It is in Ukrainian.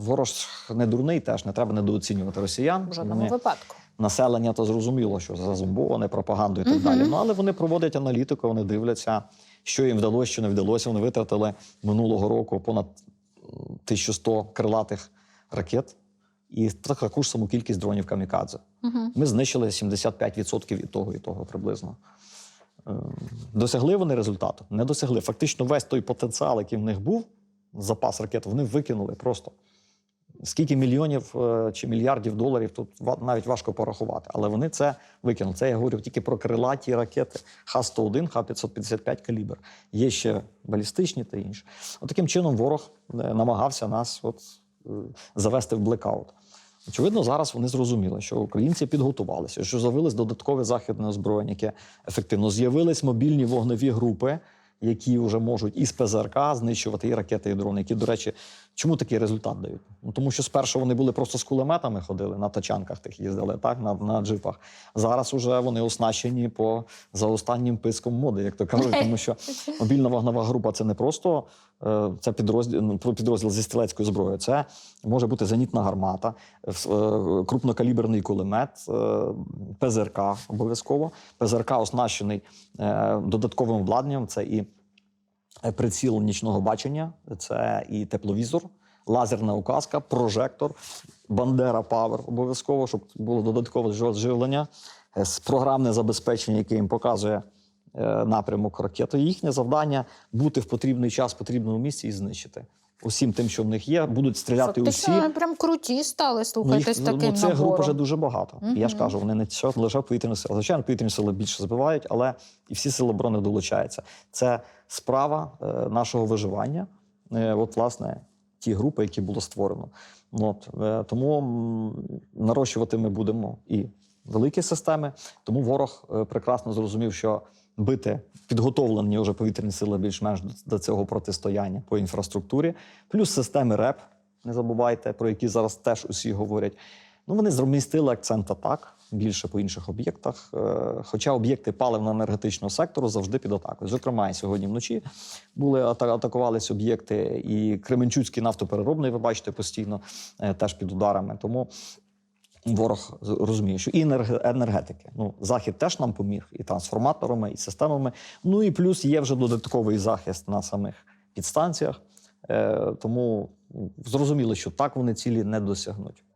ворог ж не дурний, теж не треба недооцінювати росіян. В жодному Вони- випадку. населення, то зрозуміло, що зазумбоване пропагандою і так далі. Ну але вони проводять аналітику, вони дивляться, що їм вдалося, що не вдалося. Вони витратили минулого року понад м, 1100 крилатих ракет і таку ж саму кількість дронів камікадзе. Угу. Ми знищили 75% і того, і того приблизно. Е, Досягли вони результату? Не досягли. Фактично, весь той потенціал, який в них був, запас ракет, вони викинули просто. Скільки мільйонів е, чи мільярдів доларів тут навіть важко порахувати. Але вони це викинули. Це я говорю тільки про крилаті ракети Х-101, Х-555 калібр. Є ще балістичні та інші. От таким чином ворог е, намагався нас от, е, завести в блекаут. Очевидно, зараз вони зрозуміли, що українці підготувалися, що з'явилось додаткове західне озброєння, яке ефективно з'явились мобільні вогневі групи, які вже можуть із ПЗРК знищувати і ракети, і дрони. Які, до речі, чому такий результат дають? Ну тому що спершу вони були просто з кулеметами, ходили на тачанках тих їздили, так на, на джипах. Зараз уже вони оснащені по за останнім писком моди, як то кажуть, тому що мобільна вогнева група це не просто це підрозділ, ну, підрозділ зі стрілецькою зброєю. Це може бути зенітна гармата, е, е, крупнокаліберний кулемет, е, ПЗРК обов'язково. ПЗРК оснащений е, додатковим обладнанням. Це і е, приціл нічного бачення, це і тепловізор, лазерна указка, прожектор, Бандера Павер обов'язково, щоб було додаткове жив- живлення, е, програмне забезпечення, яке їм показує е, напрямок ракети. Їхнє завдання бути в потрібний час, в потрібному місці і знищити. Усім тим, що в них є, будуть стріляти усі. Вони прям круті стали, Ну, слухайте, з ну, таким цих груп набором. вже дуже багато. І Я ж кажу, вони не лише повітряні сили. Звичайно, повітряні сили більше збивають, але і всі сили оборони долучаються. Це справа е, нашого виживання. Е, от, власне, ті групи, які було створено. Ну, От, е, тому нарощувати ми будемо і великі системи. Тому ворог е, прекрасно зрозумів, що бити підготовлені вже повітряні сили більш-менш до, цього протистояння по інфраструктурі, плюс системи РЕП, не забувайте, про які зараз теж усі говорять. Ну, вони змістили акцент атак більше по інших об'єктах. Е, Хоча об'єкти паливно-енергетичного сектору завжди під атакою. Зокрема, і сьогодні вночі були ата- атакувались об'єкти, і Кременчуцький нафтопереробний, ви бачите, постійно е, теж під ударами. Тому ворог розуміє, що і енерг- енергетики. Ну, захід теж нам поміг і трансформаторами, і системами. Ну і плюс є вже додатковий захист на самих підстанціях. Е, Тому зрозуміло, що так вони цілі не досягнуть.